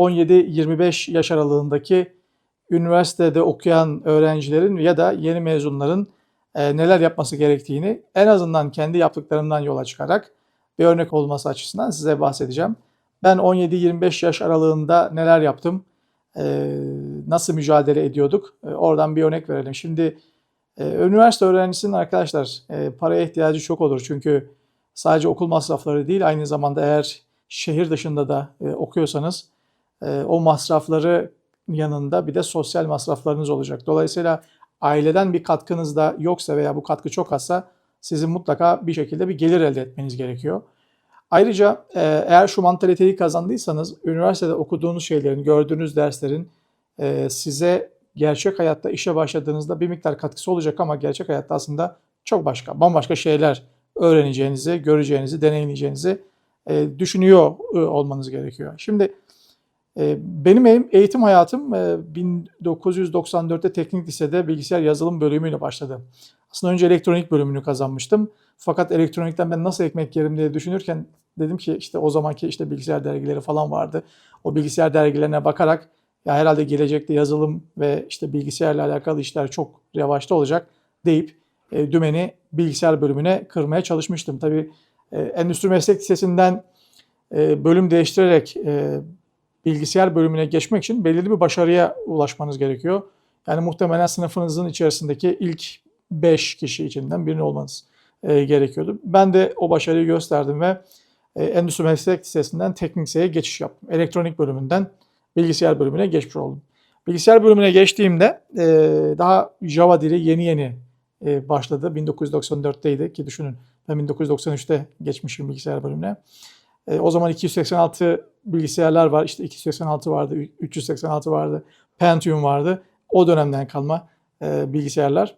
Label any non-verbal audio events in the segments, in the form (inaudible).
17-25 yaş aralığındaki üniversitede okuyan öğrencilerin ya da yeni mezunların e, neler yapması gerektiğini en azından kendi yaptıklarımdan yola çıkarak bir örnek olması açısından size bahsedeceğim. Ben 17-25 yaş aralığında neler yaptım, e, nasıl mücadele ediyorduk e, oradan bir örnek verelim. Şimdi üniversite öğrencisinin arkadaşlar paraya ihtiyacı çok olur çünkü sadece okul masrafları değil aynı zamanda eğer şehir dışında da e, okuyorsanız o masrafları yanında bir de sosyal masraflarınız olacak. Dolayısıyla aileden bir katkınız da yoksa veya bu katkı çok azsa sizin mutlaka bir şekilde bir gelir elde etmeniz gerekiyor. Ayrıca e, eğer şu mantaliteyi kazandıysanız üniversitede okuduğunuz şeylerin, gördüğünüz derslerin e, size gerçek hayatta işe başladığınızda bir miktar katkısı olacak ama gerçek hayatta aslında çok başka, bambaşka şeyler öğreneceğinizi, göreceğinizi, deneyimleyeceğinizi e, düşünüyor olmanız gerekiyor. Şimdi benim eğim- eğitim hayatım e, 1994'te teknik lisede bilgisayar yazılım bölümüyle başladı. Aslında önce elektronik bölümünü kazanmıştım. Fakat elektronikten ben nasıl ekmek yerim diye düşünürken dedim ki işte o zamanki işte bilgisayar dergileri falan vardı. O bilgisayar dergilerine bakarak ya herhalde gelecekte yazılım ve işte bilgisayarla alakalı işler çok revaçta olacak deyip e, dümeni bilgisayar bölümüne kırmaya çalışmıştım. Tabii e, Endüstri Meslek Lisesi'nden e, bölüm değiştirerek e, bilgisayar bölümüne geçmek için belirli bir başarıya ulaşmanız gerekiyor. Yani muhtemelen sınıfınızın içerisindeki ilk 5 kişi içinden birini olmanız e, gerekiyordu. Ben de o başarıyı gösterdim ve e, Endüstri Meslek Lisesi'nden teknik liseye geçiş yaptım. Elektronik bölümünden bilgisayar bölümüne geçmiş oldum. Bilgisayar bölümüne geçtiğimde e, daha Java dili yeni yeni e, başladı. 1994'teydi ki düşünün ben 1993'te geçmişim bilgisayar bölümüne. E, o zaman 286 bilgisayarlar var. İşte 286 vardı, 386 vardı, Pentium vardı. O dönemden kalma e, bilgisayarlar.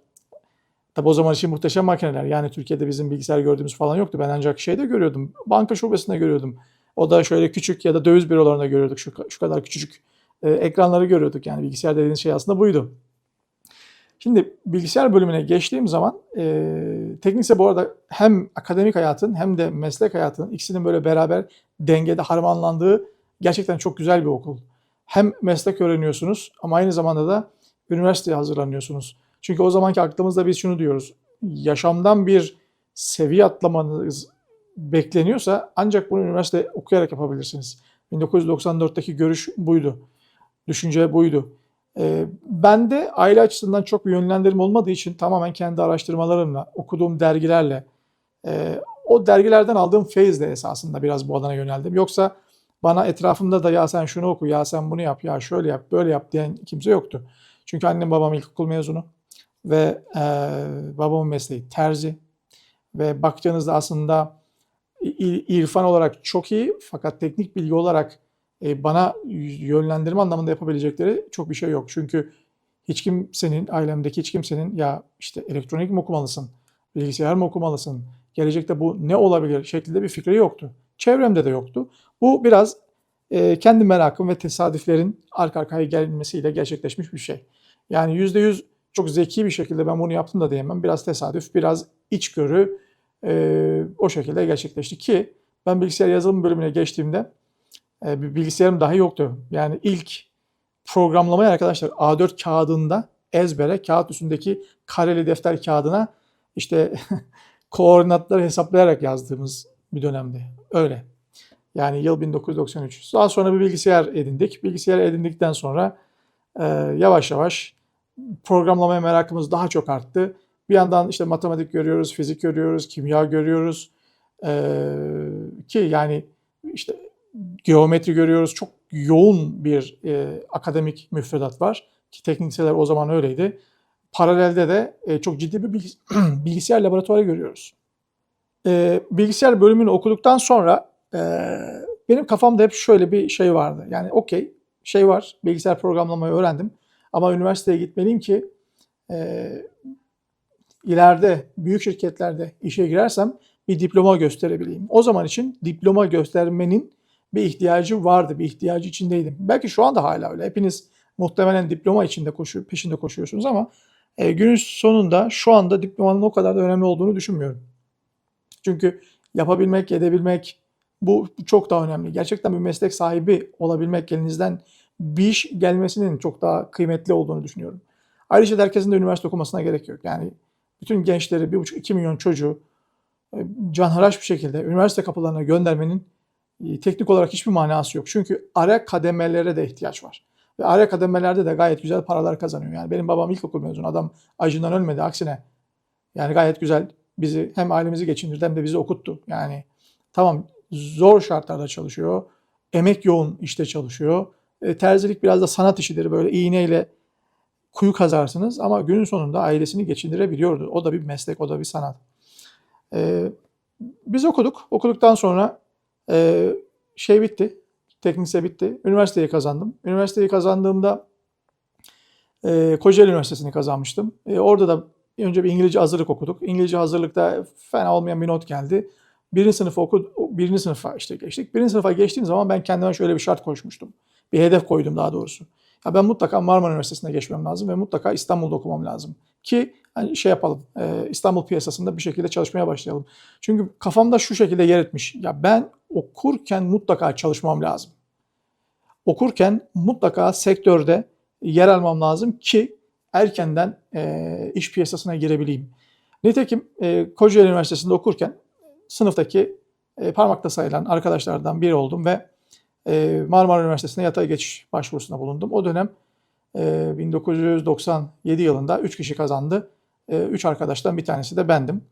Tabi o zaman için muhteşem makineler. Yani Türkiye'de bizim bilgisayar gördüğümüz falan yoktu. Ben ancak şeyde görüyordum. Banka şubesinde görüyordum. O da şöyle küçük ya da döviz bürolarında görüyorduk. Şu, şu kadar küçücük e, ekranları görüyorduk. Yani bilgisayar dediğiniz şey aslında buydu. Şimdi bilgisayar bölümüne geçtiğim zaman e, teknik lise bu arada hem akademik hayatın hem de meslek hayatının ikisinin böyle beraber dengede harmanlandığı gerçekten çok güzel bir okul. Hem meslek öğreniyorsunuz ama aynı zamanda da üniversiteye hazırlanıyorsunuz. Çünkü o zamanki aklımızda biz şunu diyoruz. Yaşamdan bir seviye atlamanız bekleniyorsa ancak bunu üniversite okuyarak yapabilirsiniz. 1994'teki görüş buydu. Düşünce buydu. Ee, ben de aile açısından çok bir yönlendirme olmadığı için tamamen kendi araştırmalarımla, okuduğum dergilerle, e, o dergilerden aldığım feyizle esasında biraz bu alana yöneldim. Yoksa bana etrafımda da ya sen şunu oku, ya sen bunu yap, ya şöyle yap, böyle yap diyen kimse yoktu. Çünkü annem babam ilkokul mezunu ve e, babamın mesleği terzi ve baktığınızda aslında irfan olarak çok iyi fakat teknik bilgi olarak e, bana yönlendirme anlamında yapabilecekleri çok bir şey yok. Çünkü hiç kimsenin, ailemdeki hiç kimsenin ya işte elektronik mi okumalısın, bilgisayar mı okumalısın, gelecekte bu ne olabilir şeklinde bir fikri yoktu. Çevremde de yoktu. Bu biraz e, kendi merakım ve tesadüflerin arka arkaya gelmesiyle gerçekleşmiş bir şey. Yani %100 çok zeki bir şekilde ben bunu yaptım da diyemem. Biraz tesadüf, biraz içgörü e, o şekilde gerçekleşti ki ben bilgisayar yazılım bölümüne geçtiğimde e, bir bilgisayarım dahi yoktu. Yani ilk programlamayı arkadaşlar A4 kağıdında ezbere kağıt üstündeki kareli defter kağıdına işte (laughs) koordinatları hesaplayarak yazdığımız bir dönemdi. Öyle. Yani yıl 1993. Daha sonra bir bilgisayar edindik. Bilgisayar edindikten sonra e, yavaş yavaş programlamaya merakımız daha çok arttı. Bir yandan işte matematik görüyoruz, fizik görüyoruz, kimya görüyoruz. Ee, ki yani işte geometri görüyoruz. Çok yoğun bir e, akademik müfredat var. Ki teknik o zaman öyleydi. Paralelde de e, çok ciddi bir bilgis- (clears throat) bilgisayar laboratuvarı görüyoruz. E, bilgisayar bölümünü okuduktan sonra e, benim kafamda hep şöyle bir şey vardı. Yani okey şey var, bilgisayar programlamayı öğrendim. Ama üniversiteye gitmeliyim ki e, ileride büyük şirketlerde işe girersem bir diploma gösterebileyim. O zaman için diploma göstermenin bir ihtiyacı vardı, bir ihtiyacı içindeydim. Belki şu anda hala öyle. Hepiniz muhtemelen diploma içinde koşuyor, peşinde koşuyorsunuz ama e, günün sonunda şu anda diplomanın o kadar da önemli olduğunu düşünmüyorum. Çünkü yapabilmek, edebilmek, Bu çok daha önemli. Gerçekten bir meslek sahibi olabilmek, elinizden bir iş gelmesinin çok daha kıymetli olduğunu düşünüyorum. Ayrıca herkesin de üniversite okumasına gerek yok. Yani bütün gençleri, 1,5-2 milyon çocuğu e, canhıraş bir şekilde üniversite kapılarına göndermenin teknik olarak hiçbir manası yok. Çünkü ara kademelere de ihtiyaç var. Ve ara kademelerde de gayet güzel paralar kazanıyor. Yani benim babam ilkokul mezunu. Adam acından ölmedi. Aksine yani gayet güzel bizi hem ailemizi geçindirdi hem de bizi okuttu. Yani tamam zor şartlarda çalışıyor. Emek yoğun işte çalışıyor. E, terzilik biraz da sanat işidir. Böyle iğneyle kuyu kazarsınız ama günün sonunda ailesini geçindirebiliyordu. O da bir meslek, o da bir sanat. E, biz okuduk. Okuduktan sonra e, şey bitti. Teknise bitti. Üniversiteyi kazandım. Üniversiteyi kazandığımda e, Kocaeli Üniversitesi'ni kazanmıştım. E, orada da önce bir İngilizce hazırlık okuduk. İngilizce hazırlıkta fena olmayan bir not geldi. Birinci sınıfa oku, birinci sınıfa işte geçtik. Birinci sınıfa geçtiğim zaman ben kendime şöyle bir şart koşmuştum. Bir hedef koydum daha doğrusu. Ya ben mutlaka Marmara Üniversitesi'ne geçmem lazım ve mutlaka İstanbul'da okumam lazım. Ki hani şey yapalım, e, İstanbul piyasasında bir şekilde çalışmaya başlayalım. Çünkü kafamda şu şekilde yer etmiş. Ya ben okurken mutlaka çalışmam lazım. Okurken mutlaka sektörde yer almam lazım ki erkenden e, iş piyasasına girebileyim. Nitekim e, Kocaeli Üniversitesi'nde okurken sınıftaki e, parmakta sayılan arkadaşlardan biri oldum ve e, Marmara Üniversitesi'ne yatay geçiş başvurusunda bulundum. O dönem e, 1997 yılında 3 kişi kazandı. 3 e, arkadaştan bir tanesi de bendim.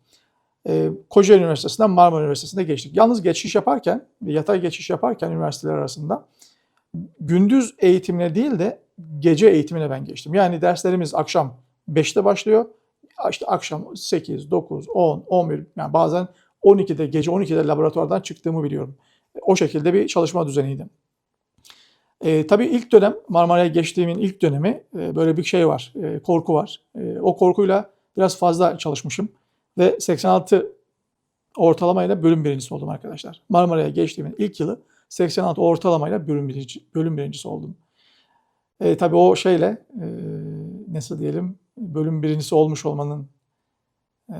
E, Kocaeli Üniversitesi'nden Marmara Üniversitesi'ne geçtik. Yalnız geçiş yaparken, yatay geçiş yaparken üniversiteler arasında gündüz eğitimine değil de gece eğitimine ben geçtim. Yani derslerimiz akşam 5'te başlıyor. İşte akşam 8, 9, 10, 11 yani bazen 12'de gece 12'de laboratuvardan çıktığımı biliyorum. O şekilde bir çalışma düzeniydi. E, tabii ilk dönem Marmara'ya geçtiğimin ilk dönemi e, böyle bir şey var, e, korku var. E, o korkuyla biraz fazla çalışmışım ve 86 ortalamayla bölüm birincisi oldum arkadaşlar. Marmara'ya geçtiğimin ilk yılı 86 ortalamayla bölüm, birinci, bölüm birincisi oldum. E, tabii o şeyle e, nasıl diyelim bölüm birincisi olmuş olmanın e,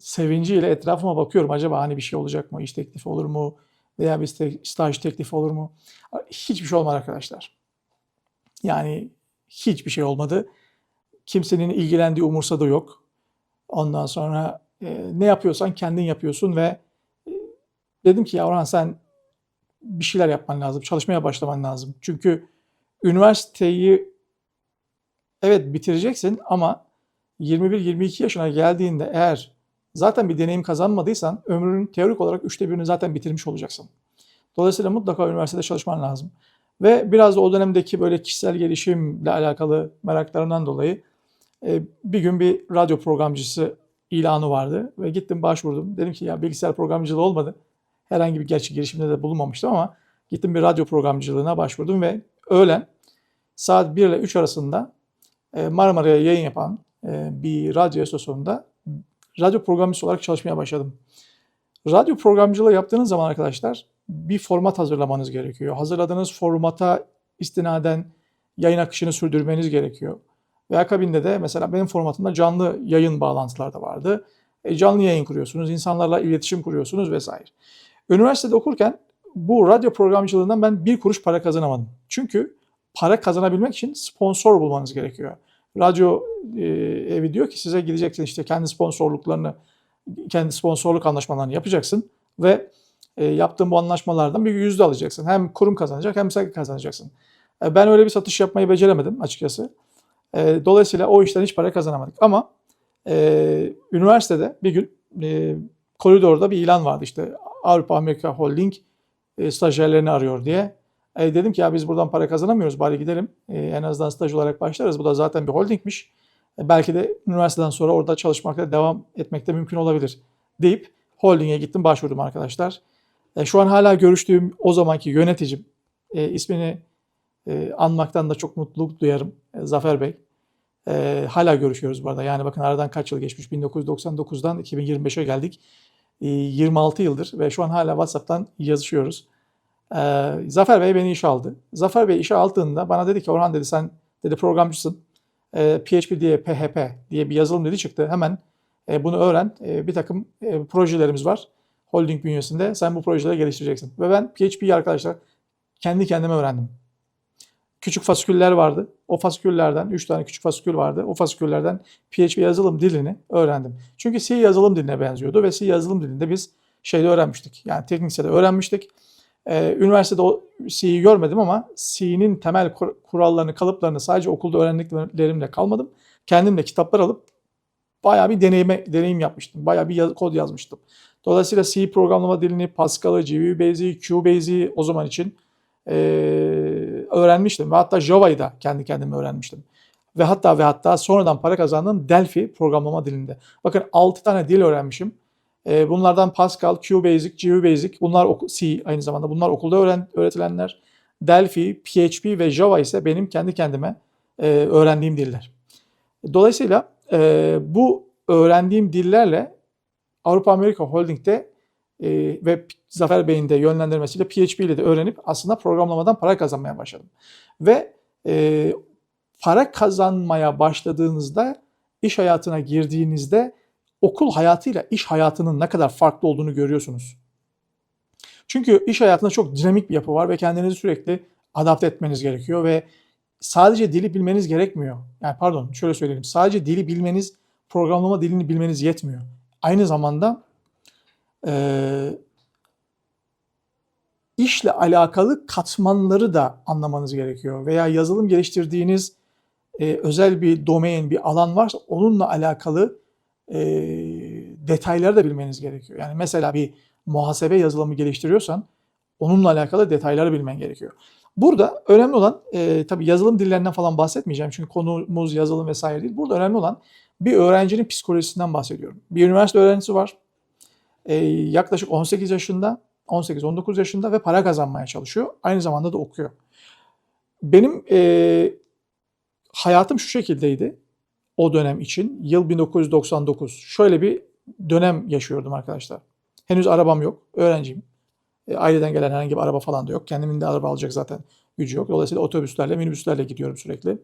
sevinciyle etrafıma bakıyorum. Acaba hani bir şey olacak mı? İş teklifi olur mu? Veya bir staj teklifi olur mu? Hiçbir şey olmadı arkadaşlar. Yani hiçbir şey olmadı. Kimsenin ilgilendiği, umursadığı yok. Ondan sonra e, ne yapıyorsan kendin yapıyorsun ve e, dedim ki ya sen bir şeyler yapman lazım, çalışmaya başlaman lazım. Çünkü üniversiteyi evet bitireceksin ama 21-22 yaşına geldiğinde eğer zaten bir deneyim kazanmadıysan ömrünün teorik olarak üçte birini zaten bitirmiş olacaksın. Dolayısıyla mutlaka üniversitede çalışman lazım. Ve biraz da o dönemdeki böyle kişisel gelişimle alakalı meraklarından dolayı bir gün bir radyo programcısı ilanı vardı ve gittim başvurdum. Dedim ki ya bilgisayar programcılığı olmadı. Herhangi bir gerçek girişimde de bulunmamıştım ama gittim bir radyo programcılığına başvurdum ve öğlen saat 1 ile 3 arasında e, Marmara'ya yayın yapan e, bir radyo istasyonunda radyo programcısı olarak çalışmaya başladım. Radyo programcılığı yaptığınız zaman arkadaşlar bir format hazırlamanız gerekiyor. Hazırladığınız formata istinaden yayın akışını sürdürmeniz gerekiyor. Ve akabinde de mesela benim formatımda canlı yayın bağlantılar da vardı. E, canlı yayın kuruyorsunuz, insanlarla iletişim kuruyorsunuz vesaire. Üniversitede okurken bu radyo programcılığından ben bir kuruş para kazanamadım. Çünkü para kazanabilmek için sponsor bulmanız gerekiyor. Radyo e, evi diyor ki size gideceksin işte kendi sponsorluklarını, kendi sponsorluk anlaşmalarını yapacaksın ve e, yaptığın bu anlaşmalardan bir yüzde alacaksın. Hem kurum kazanacak hem sen kazanacaksın. E, ben öyle bir satış yapmayı beceremedim açıkçası. E, dolayısıyla o işten hiç para kazanamadık. Ama e, üniversitede bir gün e, koridorda bir ilan vardı işte Avrupa Amerika Holding e, stajyerlerini arıyor diye. E, dedim ki ya biz buradan para kazanamıyoruz bari gidelim. E, en azından staj olarak başlarız. Bu da zaten bir holdingmiş. E, belki de üniversiteden sonra orada çalışmakta devam etmekte mümkün olabilir deyip holdinge gittim başvurdum arkadaşlar. E, şu an hala görüştüğüm o zamanki yöneticim e, ismini e, anmaktan da çok mutluluk duyarım e, Zafer Bey. E, hala görüşüyoruz bu arada. Yani bakın aradan kaç yıl geçmiş? 1999'dan 2025'e geldik. 26 yıldır ve şu an hala WhatsApp'tan yazışıyoruz. Ee, Zafer Bey beni işe aldı. Zafer Bey işe aldığında bana dedi ki Orhan dedi sen dedi programcısın. Ee, PHP diye PHP diye bir yazılım dedi çıktı. Hemen e, bunu öğren. E, bir takım projelerimiz var. holding bünyesinde sen bu projeleri geliştireceksin. Ve ben PHP'yi arkadaşlar kendi kendime öğrendim. Küçük fasiküller vardı. O fasiküllerden 3 tane küçük fasikül vardı. O fasiküllerden PHP yazılım dilini öğrendim. Çünkü C yazılım diline benziyordu ve C yazılım dilinde biz şeyde öğrenmiştik. Yani teknik lisede öğrenmiştik. Ee, üniversitede o C'yi görmedim ama C'nin temel kur- kurallarını, kalıplarını sadece okulda öğrendiklerimle kalmadım. Kendim de kitaplar alıp bayağı bir deneyime, deneyim yapmıştım. Bayağı bir yaz- kod yazmıştım. Dolayısıyla C programlama dilini, Pascal'ı, GUBase'i, QBase'i o zaman için eee, öğrenmiştim. Ve hatta Java'yı da kendi kendime öğrenmiştim. Ve hatta ve hatta sonradan para kazandığım Delphi programlama dilinde. Bakın 6 tane dil öğrenmişim. Eee, bunlardan Pascal, QBasic, GUBasic bunlar C aynı zamanda bunlar okulda öğren, öğretilenler. Delphi, PHP ve Java ise benim kendi kendime eee, öğrendiğim diller. Dolayısıyla eee, bu öğrendiğim dillerle Avrupa Amerika Holding'de e, ve Zafer Bey'in de yönlendirmesiyle PHP ile de öğrenip aslında programlamadan para kazanmaya başladım. Ve e, para kazanmaya başladığınızda, iş hayatına girdiğinizde okul hayatıyla iş hayatının ne kadar farklı olduğunu görüyorsunuz. Çünkü iş hayatında çok dinamik bir yapı var ve kendinizi sürekli adapte etmeniz gerekiyor ve sadece dili bilmeniz gerekmiyor. Yani pardon şöyle söyleyelim. Sadece dili bilmeniz, programlama dilini bilmeniz yetmiyor. Aynı zamanda e, işle alakalı katmanları da anlamanız gerekiyor. Veya yazılım geliştirdiğiniz e, özel bir domain, bir alan varsa onunla alakalı e, detayları da bilmeniz gerekiyor. Yani mesela bir muhasebe yazılımı geliştiriyorsan onunla alakalı detayları bilmen gerekiyor. Burada önemli olan e, tabii yazılım dillerinden falan bahsetmeyeceğim çünkü konumuz yazılım vesaire değil. Burada önemli olan bir öğrencinin psikolojisinden bahsediyorum. Bir üniversite öğrencisi var. E, yaklaşık 18 yaşında, 18-19 yaşında ve para kazanmaya çalışıyor. Aynı zamanda da okuyor. Benim e, hayatım şu şekildeydi o dönem için. Yıl 1999. Şöyle bir dönem yaşıyordum arkadaşlar. Henüz arabam yok. Öğrenciyim. E, aileden gelen herhangi bir araba falan da yok. Kendimin de araba alacak zaten gücü yok. Dolayısıyla otobüslerle, minibüslerle gidiyorum sürekli.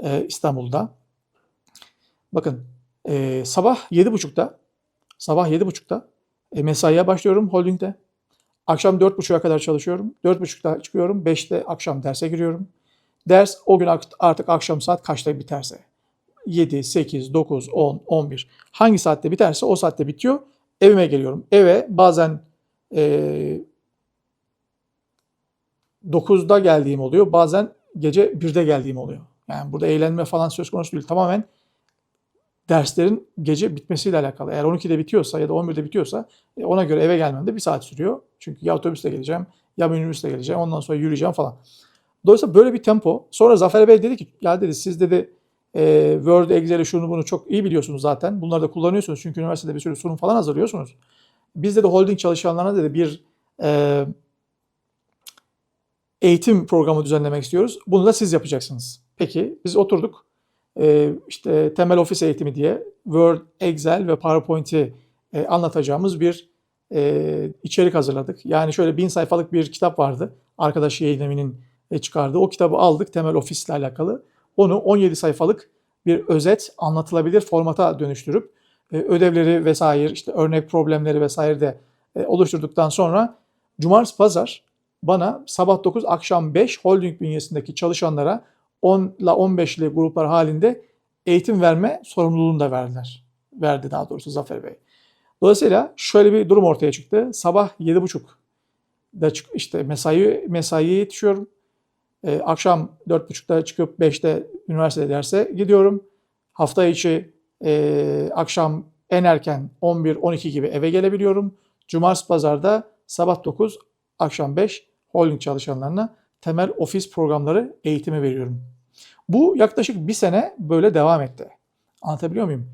E, İstanbul'da. Bakın e, sabah 7.30'da sabah 7.30'da e, mesaiye başlıyorum holdingde. Akşam 4.30'a kadar çalışıyorum. 4.30'da çıkıyorum. 5'te akşam derse giriyorum. Ders o gün art- artık akşam saat kaçta biterse. 7, 8, 9, 10, 11. Hangi saatte biterse o saatte bitiyor. Evime geliyorum. Eve bazen e, 9'da geldiğim oluyor. Bazen gece 1'de geldiğim oluyor. Yani burada eğlenme falan söz konusu değil. Tamamen derslerin gece bitmesiyle alakalı. Eğer 12'de bitiyorsa ya da 11'de bitiyorsa e, ona göre eve gelmem de bir saat sürüyor. Çünkü ya otobüsle geleceğim ya minibüsle geleceğim ondan sonra yürüyeceğim falan. Dolayısıyla böyle bir tempo. Sonra Zafer Bey dedi ki ya dedi siz dedi e, Word, Excel'i şunu bunu çok iyi biliyorsunuz zaten. Bunları da kullanıyorsunuz çünkü üniversitede bir sürü sunum falan hazırlıyorsunuz. Biz de holding çalışanlarına dedi bir e, eğitim programı düzenlemek istiyoruz. Bunu da siz yapacaksınız. Peki biz oturduk. Ee, işte temel ofis eğitimi diye Word, Excel ve PowerPoint'i e, anlatacağımız bir e, içerik hazırladık. Yani şöyle bin sayfalık bir kitap vardı. Arkadaş yayın e, çıkardığı. O kitabı aldık temel ofisle alakalı. Onu 17 sayfalık bir özet anlatılabilir formata dönüştürüp e, ödevleri vesaire işte örnek problemleri vesaire de e, oluşturduktan sonra cumartesi pazar bana sabah 9 akşam 5 holding bünyesindeki çalışanlara 10 ile 15'li gruplar halinde eğitim verme sorumluluğunu da verdiler. Verdi daha doğrusu Zafer Bey. Dolayısıyla şöyle bir durum ortaya çıktı. Sabah 7.30'da çık işte mesai mesaiye yetişiyorum. Ee, akşam 4.30'da çıkıp 5'te üniversite derse gidiyorum. Hafta içi e, akşam en erken 11-12 gibi eve gelebiliyorum. Cumartesi pazarda sabah 9 akşam 5 holding çalışanlarına temel ofis programları eğitimi veriyorum. Bu yaklaşık bir sene böyle devam etti. Anlatabiliyor muyum?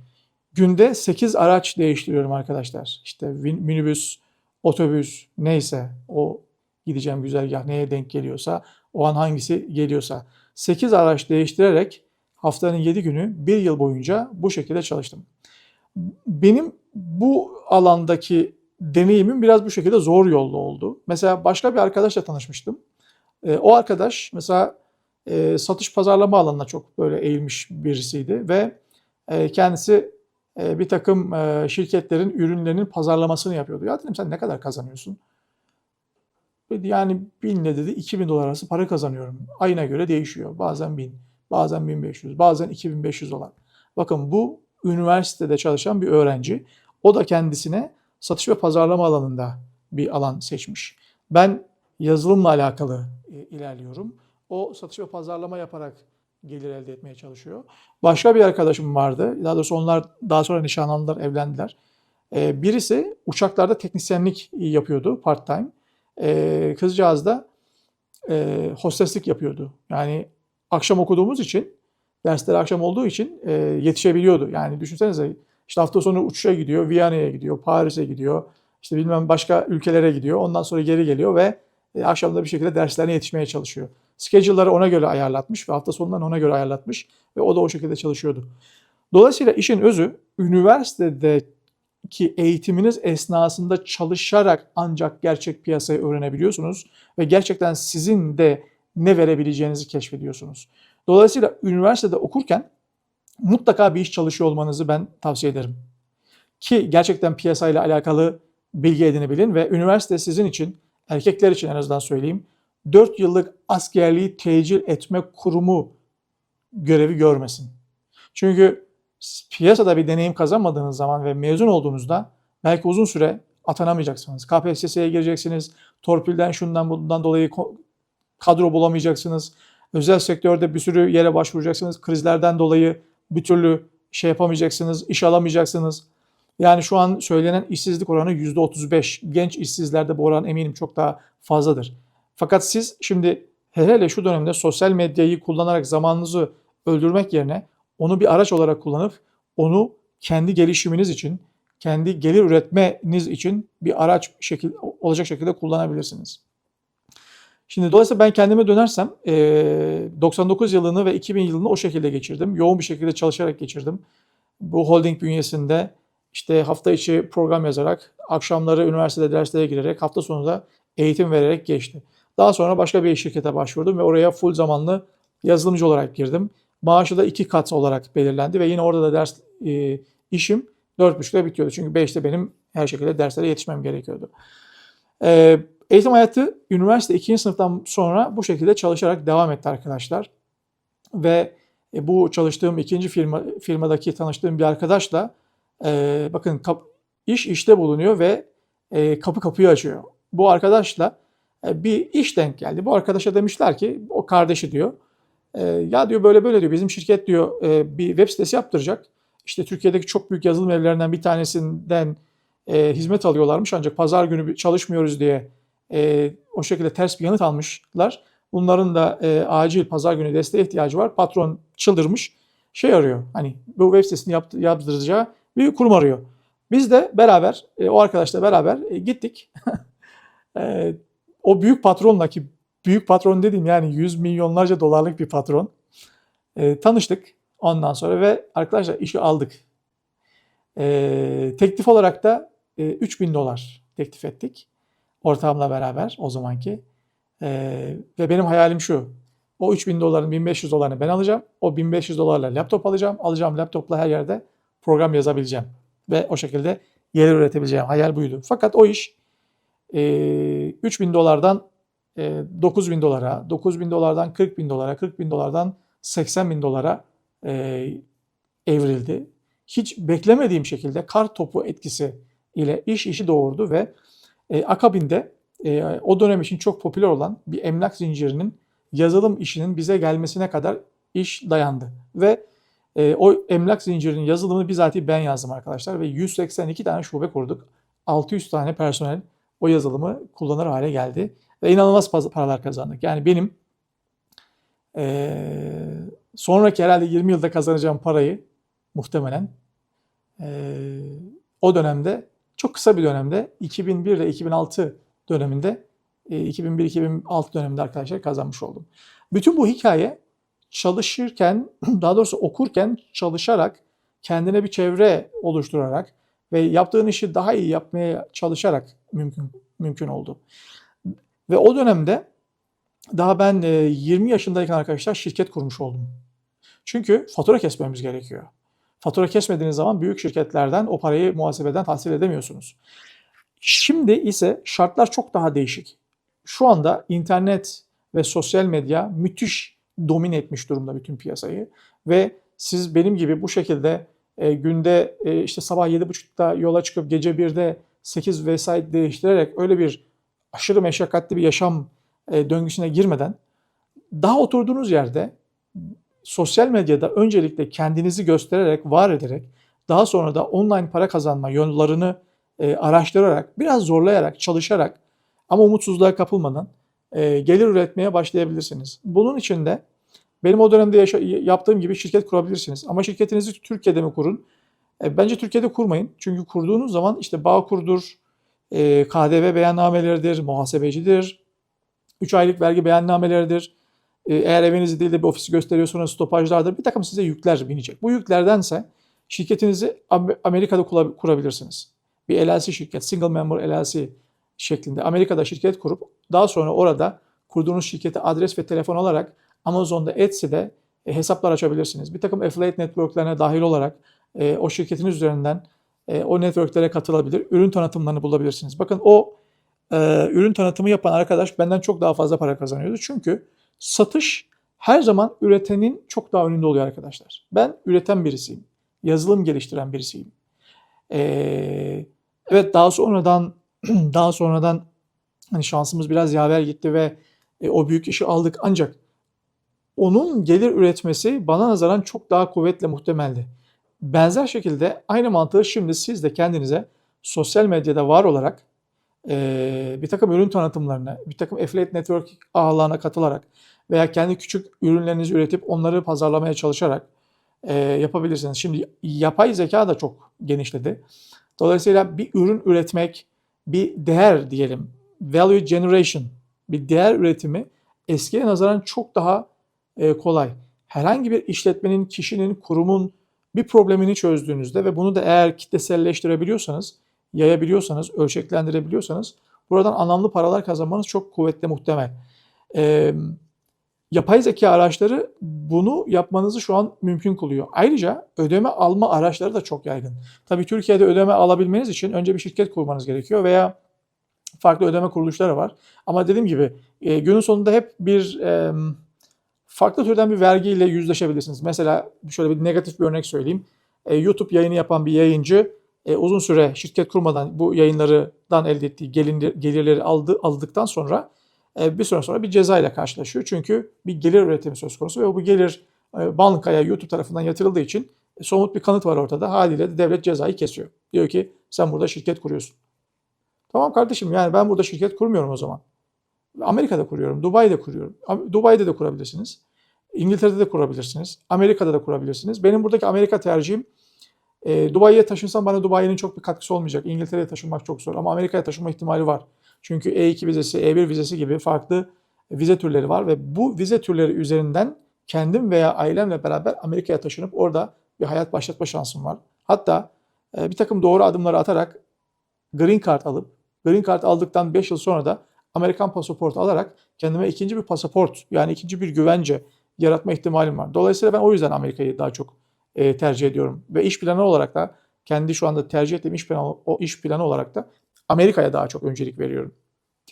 Günde 8 araç değiştiriyorum arkadaşlar. İşte minibüs, otobüs neyse o gideceğim güzergah neye denk geliyorsa o an hangisi geliyorsa 8 araç değiştirerek haftanın 7 günü bir yıl boyunca bu şekilde çalıştım. Benim bu alandaki deneyimim biraz bu şekilde zor yollu oldu. Mesela başka bir arkadaşla tanışmıştım. E, o arkadaş mesela e, satış pazarlama alanına çok böyle eğilmiş birisiydi ve e, kendisi e, bir takım e, şirketlerin ürünlerinin pazarlamasını yapıyordu. Ya dedim sen ne kadar kazanıyorsun? Yani 1000 ile dedi 2000 dolar arası para kazanıyorum. Ayına göre değişiyor. Bazen 1000, bazen 1500, bazen 2500 dolar. Bakın bu üniversitede çalışan bir öğrenci. O da kendisine satış ve pazarlama alanında bir alan seçmiş. Ben yazılımla alakalı ilerliyorum. O satış ve pazarlama yaparak gelir elde etmeye çalışıyor. Başka bir arkadaşım vardı. Daha doğrusu onlar daha sonra nişanlandılar, evlendiler. Ee, birisi uçaklarda teknisyenlik yapıyordu part time. Ee, kızcağız da e, hosteslik yapıyordu. Yani akşam okuduğumuz için, dersleri akşam olduğu için e, yetişebiliyordu. Yani düşünsenize işte hafta sonu uçuşa gidiyor, Viyana'ya gidiyor, Paris'e gidiyor, işte bilmem başka ülkelere gidiyor. Ondan sonra geri geliyor ve e, akşamda bir şekilde derslerine yetişmeye çalışıyor. Schedule'ları ona göre ayarlatmış ve hafta sonlarını ona göre ayarlatmış ve o da o şekilde çalışıyordu. Dolayısıyla işin özü üniversitedeki eğitiminiz esnasında çalışarak ancak gerçek piyasayı öğrenebiliyorsunuz ve gerçekten sizin de ne verebileceğinizi keşfediyorsunuz. Dolayısıyla üniversitede okurken mutlaka bir iş çalışıyor olmanızı ben tavsiye ederim. Ki gerçekten piyasayla alakalı bilgi edinebilin ve üniversite sizin için, erkekler için en azından söyleyeyim, 4 yıllık askerliği tecil etme kurumu görevi görmesin. Çünkü piyasada bir deneyim kazanmadığınız zaman ve mezun olduğunuzda belki uzun süre atanamayacaksınız. KPSS'ye gireceksiniz. Torpilden şundan bundan dolayı kadro bulamayacaksınız. Özel sektörde bir sürü yere başvuracaksınız. Krizlerden dolayı bir türlü şey yapamayacaksınız, iş alamayacaksınız. Yani şu an söylenen işsizlik oranı %35. Genç işsizlerde bu oran eminim çok daha fazladır. Fakat siz şimdi hele şu dönemde sosyal medyayı kullanarak zamanınızı öldürmek yerine onu bir araç olarak kullanıp onu kendi gelişiminiz için, kendi gelir üretmeniz için bir araç şekil, olacak şekilde kullanabilirsiniz. Şimdi dolayısıyla ben kendime dönersem 99 yılını ve 2000 yılını o şekilde geçirdim. Yoğun bir şekilde çalışarak geçirdim. Bu holding bünyesinde işte hafta içi program yazarak, akşamları üniversitede derslere girerek, hafta sonu da eğitim vererek geçti. Daha sonra başka bir şirkete başvurdum ve oraya full zamanlı yazılımcı olarak girdim. Maaşı da iki kat olarak belirlendi ve yine orada da ders e, işim 4.30'da bitiyordu. Çünkü 5'te benim her şekilde derslere yetişmem gerekiyordu. E, eğitim hayatı üniversite 2. sınıftan sonra bu şekilde çalışarak devam etti arkadaşlar. Ve e, bu çalıştığım ikinci firma firmadaki tanıştığım bir arkadaşla e, bakın kap, iş işte bulunuyor ve e, kapı kapıyı açıyor. Bu arkadaşla e, bir iş denk geldi. Bu arkadaşa demişler ki o kardeşi diyor. E, ya diyor böyle böyle diyor bizim şirket diyor e, bir web sitesi yaptıracak. İşte Türkiye'deki çok büyük yazılım evlerinden bir tanesinden hizmet alıyorlarmış ancak pazar günü çalışmıyoruz diye o şekilde ters bir yanıt almışlar. Bunların da acil pazar günü desteğe ihtiyacı var. Patron çıldırmış. Şey arıyor. Hani bu web sitesini yaptı, yaptıracağı bir kurum arıyor. Biz de beraber o arkadaşla beraber gittik. (laughs) o büyük patronla ki büyük patron dediğim yani yüz milyonlarca dolarlık bir patron. E, tanıştık ondan sonra ve arkadaşlar işi aldık. E, teklif olarak da e, 3000 dolar teklif ettik. Ortağımla beraber o zamanki. E, ve benim hayalim şu. O 3000 doların 1500 dolarını ben alacağım. O 1500 dolarla laptop alacağım. Alacağım laptopla her yerde program yazabileceğim. Ve o şekilde gelir üretebileceğim. Hayal buydu. Fakat o iş e, 3 bin dolardan e, 9 bin dolara, 9 bin dolardan 40 bin dolara, 40 bin dolardan 80 bin dolara e, evrildi. Hiç beklemediğim şekilde kar topu etkisi ile iş işi doğurdu ve e, akabinde e, o dönem için çok popüler olan bir emlak zincirinin yazılım işinin bize gelmesine kadar iş dayandı. Ve e, o emlak zincirinin yazılımını bizatihi ben yazdım arkadaşlar ve 182 tane şube kurduk. 600 tane personel o yazılımı kullanır hale geldi. Ve inanılmaz paralar kazandık. Yani benim e, sonraki herhalde 20 yılda kazanacağım parayı muhtemelen e, o dönemde çok kısa bir dönemde 2001 ile 2006 döneminde e, 2001-2006 döneminde arkadaşlar kazanmış oldum. Bütün bu hikaye çalışırken (clears throat) daha doğrusu okurken çalışarak kendine bir çevre oluşturarak ve yaptığın işi daha iyi yapmaya çalışarak mümkün mümkün oldu. Ve o dönemde daha ben 20 yaşındayken arkadaşlar şirket kurmuş oldum. Çünkü fatura kesmemiz gerekiyor. fatura kesmediğiniz zaman büyük şirketlerden o parayı muhasebeden tahsil edemiyorsunuz. Şimdi ise şartlar çok daha değişik. Şu anda internet ve sosyal medya müthiş domine etmiş durumda bütün piyasayı ve siz benim gibi bu şekilde e, günde e, işte sabah 7.30'da yola çıkıp gece 1'de 8 vesaire değiştirerek öyle bir aşırı meşakkatli bir yaşam e, döngüsüne girmeden daha oturduğunuz yerde sosyal medyada öncelikle kendinizi göstererek, var ederek daha sonra da online para kazanma yollarını e, araştırarak, biraz zorlayarak, çalışarak ama umutsuzluğa kapılmadan e, gelir üretmeye başlayabilirsiniz. Bunun için de benim o dönemde yaşa- yaptığım gibi şirket kurabilirsiniz. Ama şirketinizi Türkiye'de mi kurun? E, bence Türkiye'de kurmayın. Çünkü kurduğunuz zaman işte Bağkur'dur, e, KDV beyannameleridir, muhasebecidir, 3 aylık vergi beyannameleridir. E, eğer evinizde değil de bir ofisi gösteriyorsanız stopajlardır. Bir takım size yükler binecek. Bu yüklerdense şirketinizi Am- Amerika'da kurabilirsiniz. Bir LLC şirket, single member LLC şeklinde Amerika'da şirket kurup daha sonra orada kurduğunuz şirkete adres ve telefon alarak Amazon'da, Etsy'de e, hesaplar açabilirsiniz. Bir takım affiliate networklerine dahil olarak e, o şirketiniz üzerinden e, o networklere katılabilir. Ürün tanıtımlarını bulabilirsiniz. Bakın o e, ürün tanıtımı yapan arkadaş benden çok daha fazla para kazanıyordu. Çünkü satış her zaman üretenin çok daha önünde oluyor arkadaşlar. Ben üreten birisiyim. Yazılım geliştiren birisiyim. E, evet daha sonradan (clears throat) daha sonradan hani şansımız biraz yaver gitti ve e, o büyük işi aldık ancak onun gelir üretmesi bana nazaran çok daha kuvvetle muhtemeldi. Benzer şekilde aynı mantığı şimdi siz de kendinize sosyal medyada var olarak e, bir takım ürün tanıtımlarına, bir takım affiliate network ağlarına katılarak veya kendi küçük ürünlerinizi üretip onları pazarlamaya çalışarak e, yapabilirsiniz. Şimdi yapay zeka da çok genişledi. Dolayısıyla bir ürün üretmek, bir değer diyelim, value generation, bir değer üretimi eskiye nazaran çok daha e, kolay. Herhangi bir işletmenin, kişinin, kurumun bir problemini çözdüğünüzde ve bunu da eğer kitleselleştirebiliyorsanız, yayabiliyorsanız, ölçeklendirebiliyorsanız buradan anlamlı paralar kazanmanız çok kuvvetli muhtemel. E, yapay zeka araçları bunu yapmanızı şu an mümkün kılıyor. Ayrıca ödeme alma araçları da çok yaygın. Tabii Türkiye'de ödeme alabilmeniz için önce bir şirket kurmanız gerekiyor veya farklı ödeme kuruluşları var. Ama dediğim gibi e, günün sonunda hep bir e, farklı türden bir vergiyle yüzleşebilirsiniz. Mesela şöyle bir negatif bir örnek söyleyeyim. E, YouTube yayını yapan bir yayıncı e, uzun süre şirket kurmadan bu yayınlardan elde ettiği gelir, gelirleri aldı, aldıktan sonra e, bir süre sonra bir ceza ile karşılaşıyor. Çünkü bir gelir üretimi söz konusu ve bu gelir e, bankaya YouTube tarafından yatırıldığı için e, somut bir kanıt var ortada. Haliyle de devlet cezayı kesiyor. Diyor ki sen burada şirket kuruyorsun. Tamam kardeşim yani ben burada şirket kurmuyorum o zaman. Amerika'da kuruyorum, Dubai'de kuruyorum. Dubai'de de kurabilirsiniz. İngiltere'de de kurabilirsiniz. Amerika'da da kurabilirsiniz. Benim buradaki Amerika tercihim e, Dubai'ye taşınsam bana Dubai'nin çok bir katkısı olmayacak. İngiltere'ye taşınmak çok zor ama Amerika'ya taşınma ihtimali var. Çünkü E2 vizesi, E1 vizesi gibi farklı vize türleri var ve bu vize türleri üzerinden kendim veya ailemle beraber Amerika'ya taşınıp orada bir hayat başlatma şansım var. Hatta e, bir takım doğru adımları atarak Green Card alıp Green Card aldıktan 5 yıl sonra da Amerikan pasaportu alarak kendime ikinci bir pasaport yani ikinci bir güvence yaratma ihtimalim var. Dolayısıyla ben o yüzden Amerika'yı daha çok e, tercih ediyorum. Ve iş planı olarak da kendi şu anda tercih ettiğim iş planı, o iş planı olarak da Amerika'ya daha çok öncelik veriyorum.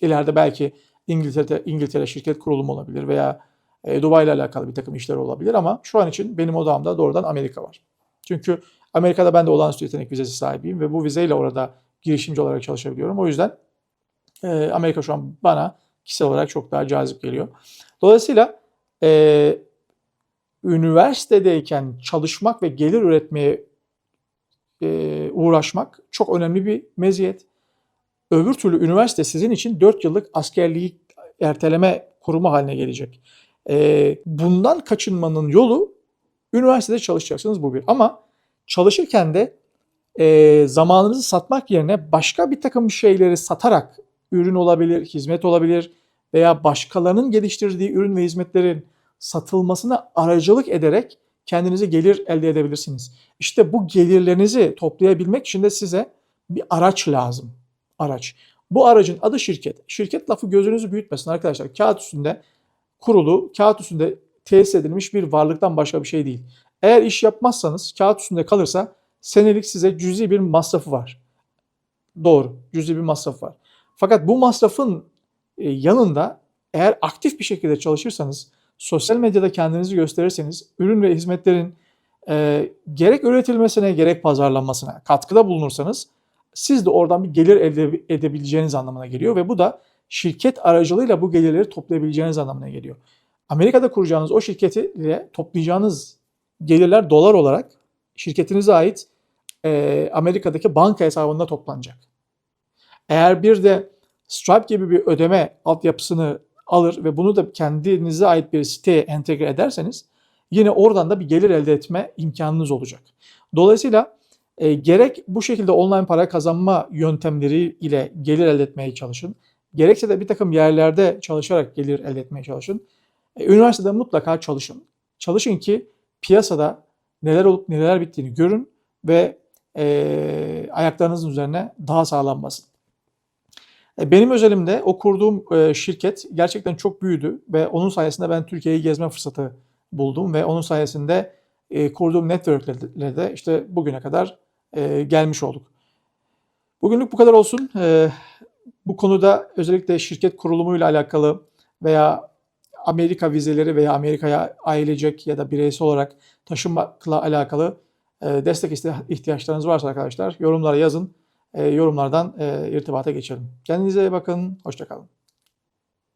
İleride belki İngiltere'de İngiltere şirket kurulumu olabilir veya e, Dubai ile alakalı bir takım işler olabilir ama şu an için benim odağımda doğrudan Amerika var. Çünkü Amerika'da ben de olağanüstü yetenek vizesi sahibiyim ve bu vizeyle orada girişimci olarak çalışabiliyorum. O yüzden e, Amerika şu an bana kişisel olarak çok daha cazip geliyor. Dolayısıyla e, üniversitedeyken çalışmak ve gelir üretmeye e, uğraşmak çok önemli bir meziyet. Öbür türlü üniversite sizin için 4 yıllık askerliği erteleme kurumu haline gelecek. E, bundan kaçınmanın yolu üniversitede çalışacaksınız bu bir. Ama çalışırken de e, zamanınızı satmak yerine başka bir takım şeyleri satarak ürün olabilir, hizmet olabilir veya başkalarının geliştirdiği ürün ve hizmetlerin satılmasına aracılık ederek kendinize gelir elde edebilirsiniz. İşte bu gelirlerinizi toplayabilmek için de size bir araç lazım. Araç. Bu aracın adı şirket. Şirket lafı gözünüzü büyütmesin arkadaşlar. Kağıt üstünde kurulu, kağıt üstünde tesis edilmiş bir varlıktan başka bir şey değil. Eğer iş yapmazsanız, kağıt üstünde kalırsa senelik size cüzi bir masrafı var. Doğru, cüzi bir masrafı var. Fakat bu masrafın e, yanında eğer aktif bir şekilde çalışırsanız, sosyal medyada kendinizi gösterirseniz, ürün ve hizmetlerin e, gerek üretilmesine gerek pazarlanmasına katkıda bulunursanız siz de oradan bir gelir elde edebileceğiniz anlamına geliyor ve bu da şirket aracılığıyla bu gelirleri toplayabileceğiniz anlamına geliyor. Amerika'da kuracağınız o şirketi ile toplayacağınız gelirler dolar olarak şirketinize ait e, Amerika'daki banka hesabında toplanacak. Eğer bir de Stripe gibi bir ödeme altyapısını alır ve bunu da kendinize ait bir siteye entegre ederseniz yine oradan da bir gelir elde etme imkanınız olacak. Dolayısıyla e, gerek bu şekilde online para kazanma yöntemleri ile gelir elde etmeye çalışın. Gerekse de bir takım yerlerde çalışarak gelir elde etmeye çalışın. E, üniversitede mutlaka çalışın. Çalışın ki piyasada neler olup neler bittiğini görün ve e, ayaklarınızın üzerine daha sağlam basın. E, benim özelimde o kurduğum e, şirket gerçekten çok büyüdü ve onun sayesinde ben Türkiye'yi gezme fırsatı buldum ve onun sayesinde e, kurduğum networklerle de işte bugüne kadar gelmiş olduk. Bugünlük bu kadar olsun. Bu konuda özellikle şirket kurulumuyla alakalı veya Amerika vizeleri veya Amerika'ya ailecek ya da bireysel olarak taşınmakla alakalı destek ihtiyaçlarınız varsa arkadaşlar yorumlara yazın. E, yorumlardan e, irtibata geçelim. Kendinize iyi bakın. Hoşçakalın.